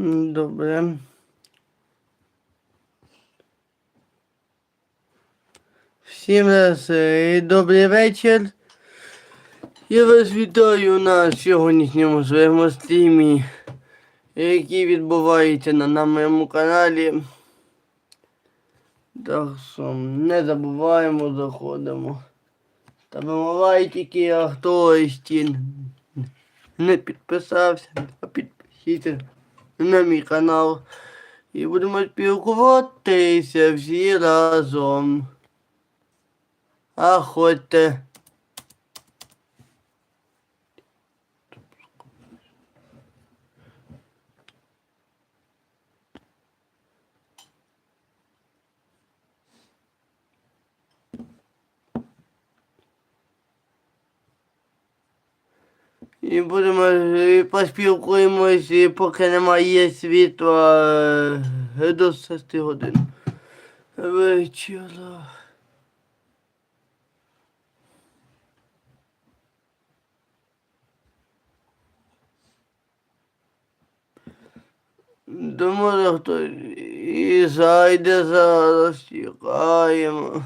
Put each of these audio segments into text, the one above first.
Добре. Всім раз добрий вечір. Я вас вітаю на сьогоднішньому своєму стрімі, який відбувається на, на моєму каналі. Так що не забуваємо, заходимо. Ставимо лайки, а хто ще не підписався, а підпишіться на мій канал. І будемо спілкуватися всі разом. А ходьте. І будемо е, поспілкуємось, і поки немає світла е, до 6 годин вечора. Може хто і зайде зараз, чекаємо.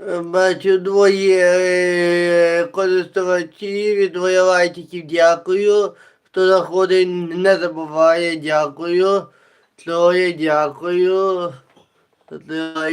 Бачу двоє користувачів користувачів, двоє лайчиків, дякую. Хто заходить, не забуває, дякую. Троє, дякую. Три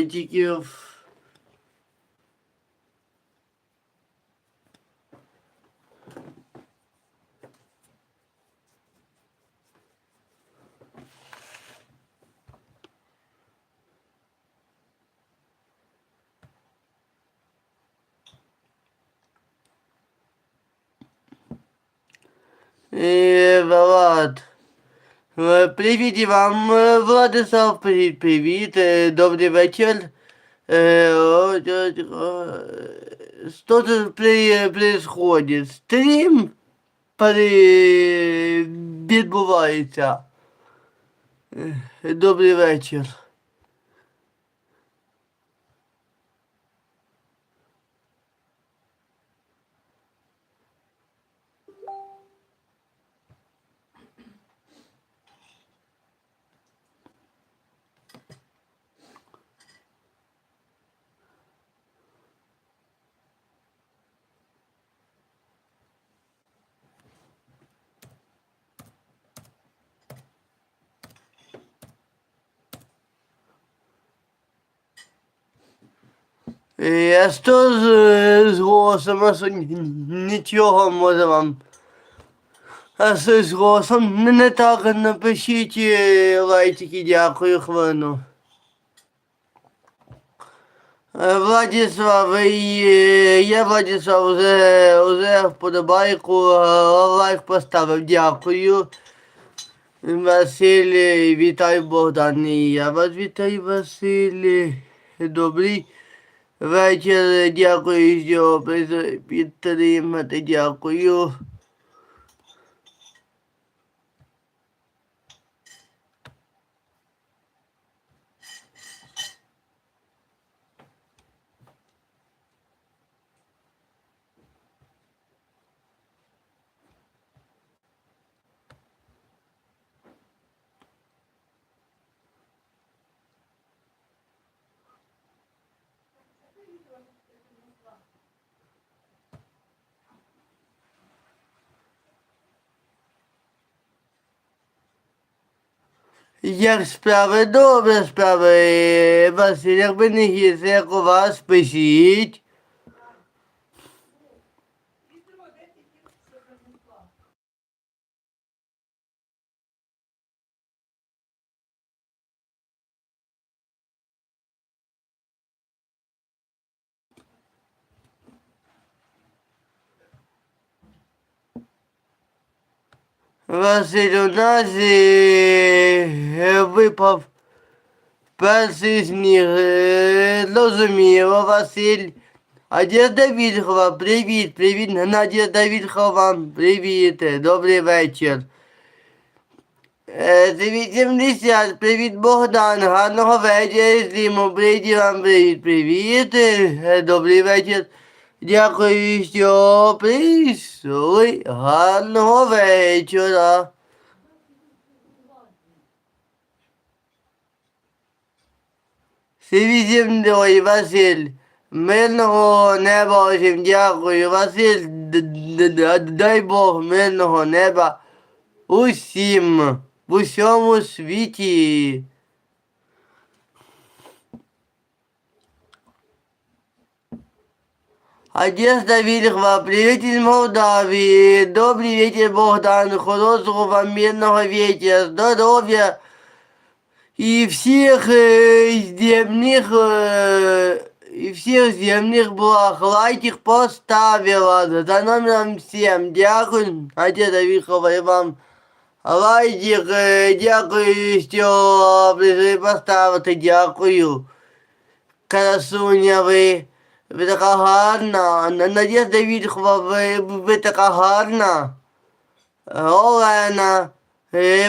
лайків. Влад. Е, Привіт і вам, е, Владислав, привіт, привіт, е, добрий вечір. Е, Що тут происходит? Стрім відбувається. Е, Добрий вечір. Що з, е, з голосом? А нічого може вам. А що з голосом не, так напишіть е, лайчики, дякую хвилину. Е, Владислав, я Владислав уже, уже вподобайку, лайк поставив, дякую. Василь, вітаю Богдан, я вас вітаю, Василь. Добрий вечір, дякую, що підтримати, дякую. Як справи, добре справи, Василь, якби не гірше, як у вас, пишіть. Василь, у нас е, випав перший сніг. Е, Зрозуміло, Василь. Надежда Вільхова, привіт, привіт, Надежда Вільхова, привіт, добрий вечір. Е, 80, привіт Богдан, гарного вечора, Зіму, привіт вам, привіт, привіт, Е, добрий вечір. Дякую, що прийшли, гарного вечора. Сивізім ой, Василь. Мирного неба усім дякую. Василь, дай Бог мирного неба усім в усьому світі. Одежда Вильхова, привет из Молдавии. Добрый вечер, Богдан. Хорошего вам мирного вечера. Здоровья и всех э, земных э, и всех земных благ. Лайких поставила за номером 7. Дякую, Одежда Вильхова, и вам лайких. Е, Дякую, що прийшли поставити. Дякую. Красуня ви. Ви така гарна. Н- Надежда Вільхова, ви, ви така гарна. Олена.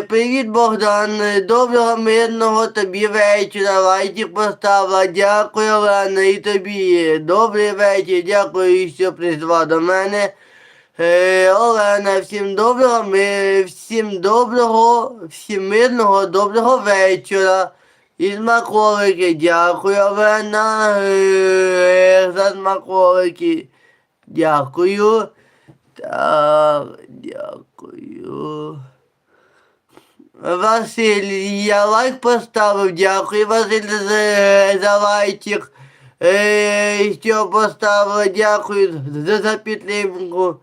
Привіт, Богдан. Доброго мирного тобі вечора. Лайків поставила. Дякую, Олена, і тобі. Добрий вечір. Дякую, що прийшла до мене. Олена, всім доброго, всім доброго, всім мирного, доброго вечора. І смаколики, дякую, Олена, е, за смаколики. Дякую. Так, дякую. Василь, я лайк поставив, дякую, Василь, за, за лайчик. Е, що поставили, дякую за, за підтримку.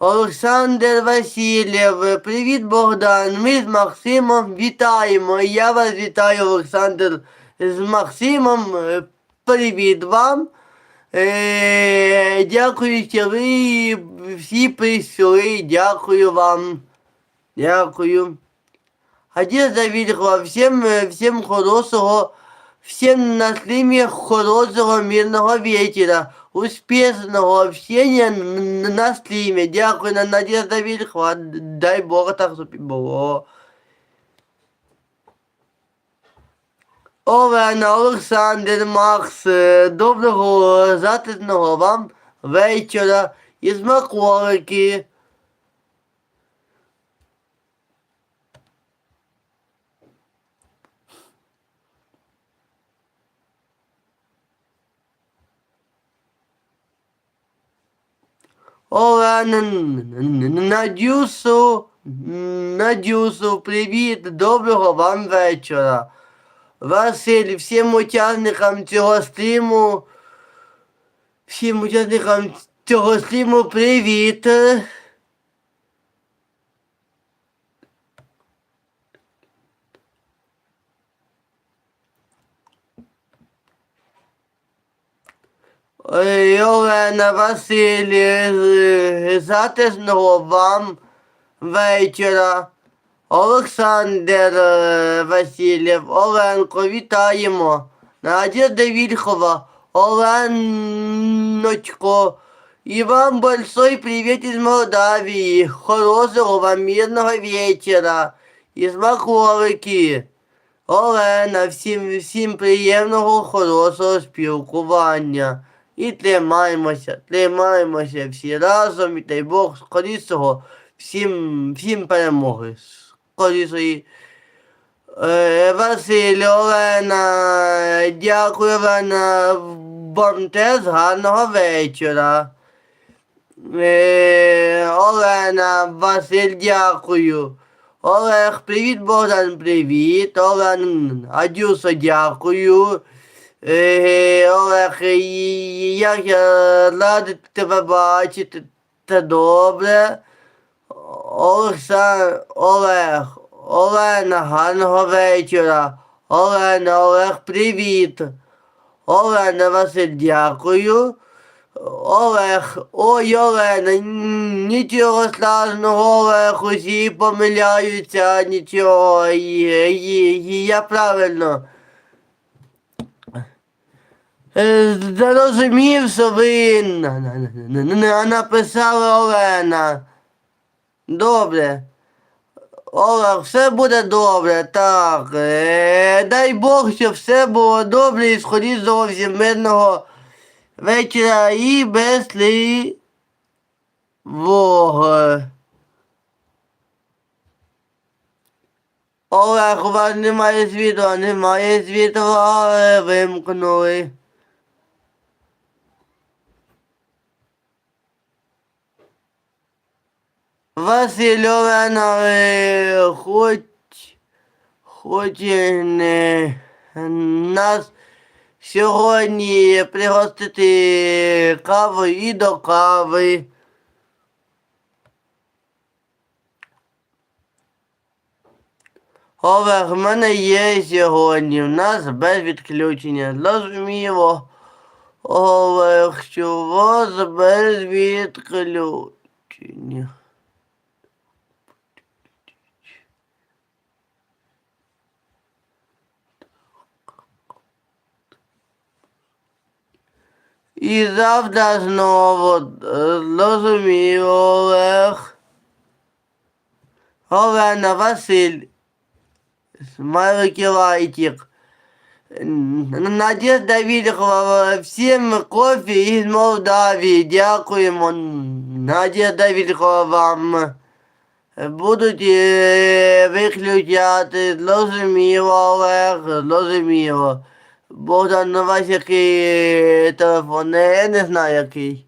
Олександр Васильєв, привіт Богдан. Ми з Максимом вітаємо. Я вас вітаю, Олександр, з Максимом. Привіт вам. Е, дякую, що ви всі прийшли. Дякую вам. Дякую. Одежда Вільхова, всім, всім хорошого, всім на стрімі хорошого мирного вечора, успішного общення на стрімі. Дякую, на Надежда Вільхова, дай Бог так щоб було. Олена, Олександр, Макс, е, доброго затишного вам вечора і смаколики. Олена, Надюсу, Надюсу, привіт, доброго вам вечора. Василь, всім учасникам цього стріму, всім учасникам цього стріму привіт. Ой, Олена Василь, е, затишного вам вечора. Олександр е, Васильєв, Оленко, вітаємо. Надежда Вільхова, Оленочко. І вам большой привіт із Молдавії. Хорошого вам мирного вечора. І смаколики. Олена, всім, всім приємного, хорошого спілкування. І тримаємося, тримаємося всі разом, і дай Бог скорішого, всім, всім перемоги. Скорішої. Е, Василь, Олена, дякую, Олена, вам теж гарного вечора. Е, Олена, Василь, дякую. Олег, привіт, Богдан, привіт. Олен, Адюса, дякую. Е, Олег, як я радий тебе бачити. Це добре. Олексан, Олег, Олена, гарного вечора. Олена, Олег, привіт. Олена, Василь, дякую. Олег, ой, Олена, нічого страшного, Олег, усі помиляються, нічого, і- і- і я правильно. Е, Зрозумів, що ви на- на- на- на- на- написали Олена. Добре. Олег, все буде добре, так. Е, дай Бог, щоб все було добре і сходіть зовсім мирного вечора і без тривог. Олег, у вас немає світла, немає світла, е, вимкнули. Василь Олена, е, хоч, хоч не нас сьогодні пригостити кавою і до кави. Олег, в мене є сьогодні, в нас без відключення. Зрозуміло. Олег, що у вас без відключення. І завтра знову е, Олег. Олена, Василь. Смайлики лайтик. Надежда Вільхова, всім кофе із Молдавії. Дякуємо. Надежда Вільхова вам. Будуть е, виключати, зрозуміло, Олег, зрозуміло. Богдан, у вас який е, телефон? Я не знаю який.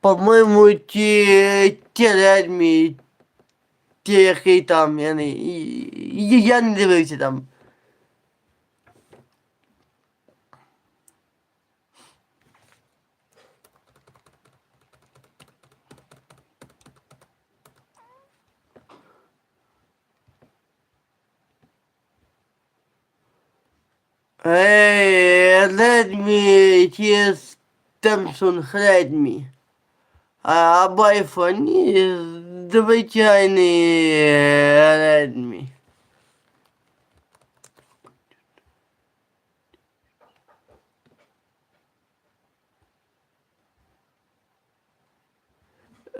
По-моєму, ті, ті Redmi, ті який там, я не, я не дивився там. Ей, Redmi, ті Samsung Redmi. А об айфоні звичайний Redmi.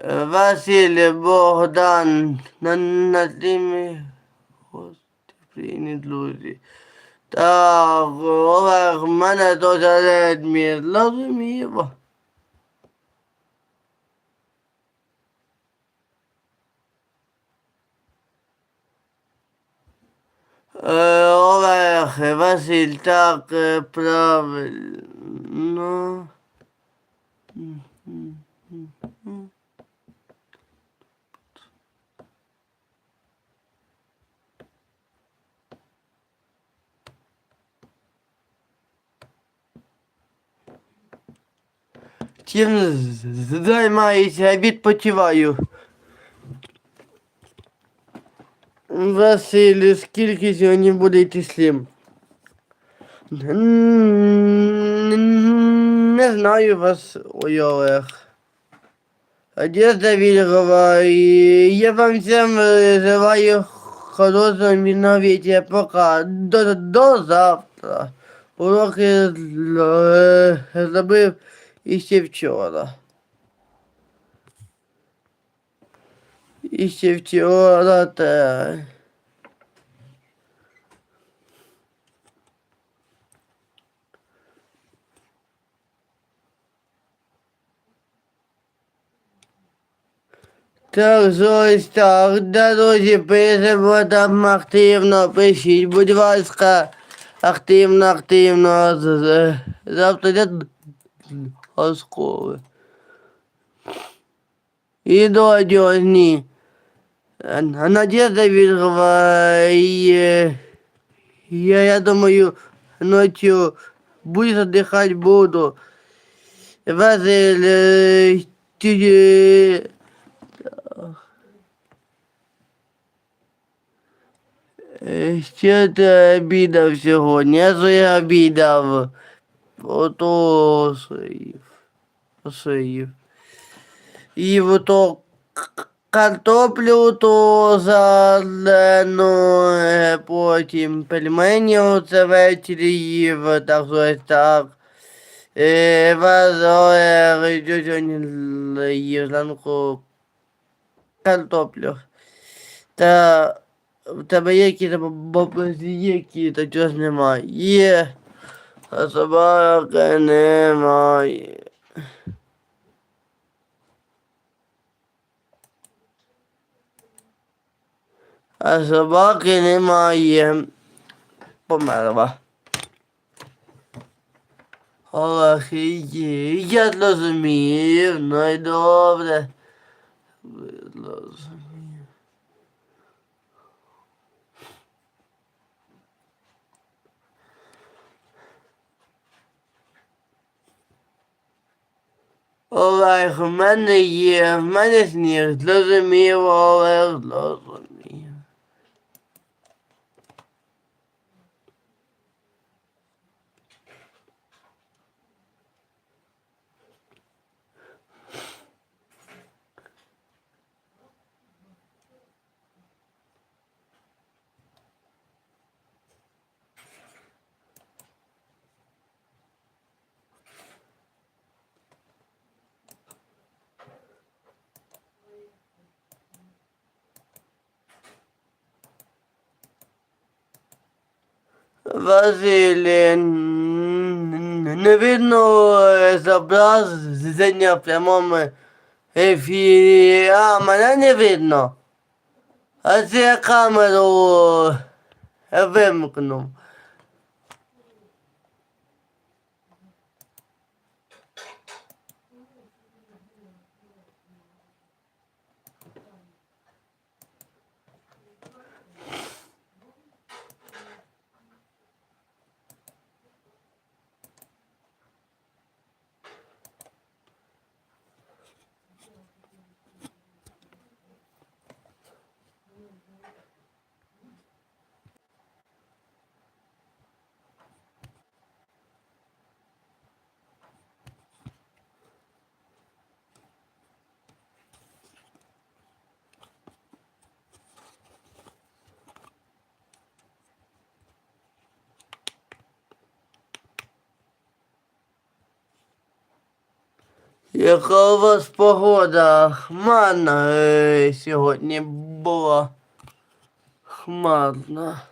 Василь Богдан на, на тимі гостеприємні друзі. Так, Олег, в мене теж Redmi, зрозуміло. Е, Олег, Василь, так, е, правильно. Чим займаюся, відпочиваю. Василь, скільки сьогодні буде? Н- Не знаю вас, ой, Олег. Одежда Вильгова, и я вам всем желаю хорошего мирновития. Пока. До, до завтра. Уроки зробив іще вчора. Іще вчора, так. Так, ось так, дорозі пишемо там активно, пишіть, будь ласка, активно, активно. З- з- Завтра Школи. І до одежні. А Надежда е, я, я думаю, ночью буду отдыхать буду. Василь, е, ти, е, Що ти обідав сьогодні? Я своє обідав. Ото своїв. посеїв. І ото картоплю, то зелену, е, потім пельмені оце ввечері їв, так ось так. Е, сьогодні їв зранку картоплю. Та в тебе є які там бабусі є які, та чогось немає. Є, немає. А собаки немає. Померла. Є, я зрозумів, ну й добре. Зрозумів. Олег, в мене є, в мене сніг, зрозумів, Олег, зрозумів. Василий, н- не видно зображення в прямому ефірі, а мене не видно. А це я камеру вимкнув. Яка у вас погода? Хмарна е, сьогодні була. Хмарна.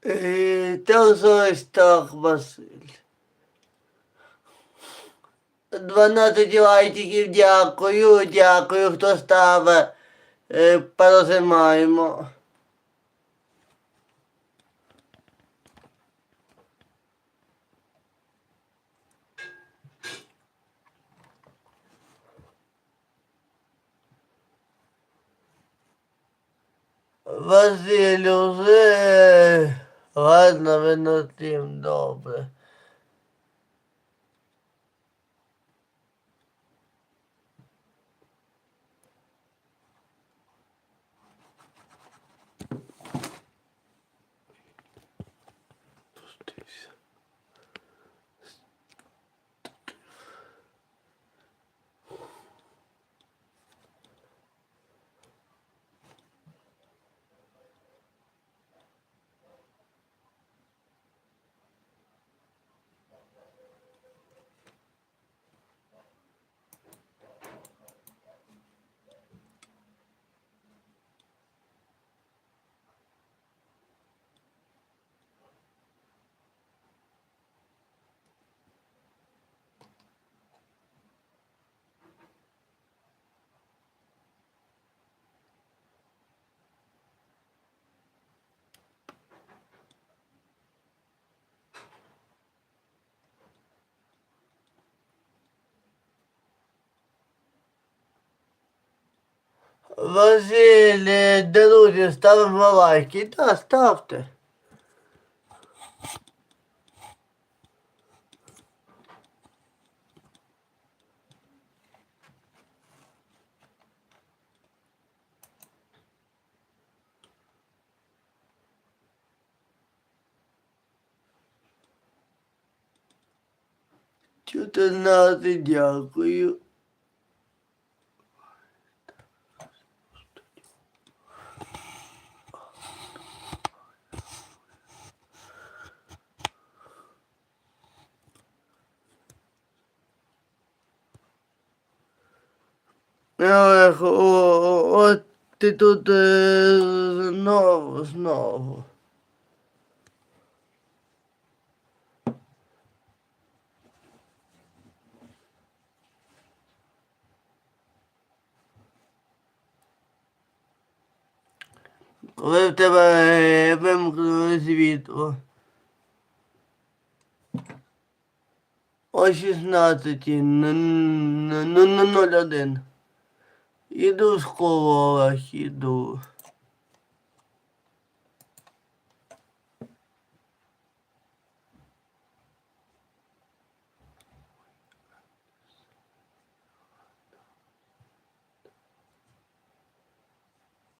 Та ось так, Василь. 12 лайків, дякую, дякую, хто ставить. Е, Порозумаємо. Василю, вже. Ладно, виносим, добре. Василь, е, друзі, ставимо лайки. Та, ставте. Чотирнадцять, дякую. Так, о, от ти тут е, знову, знову. Коли в тебе е, вимкнули світло. О 16 001. e dos coroas e do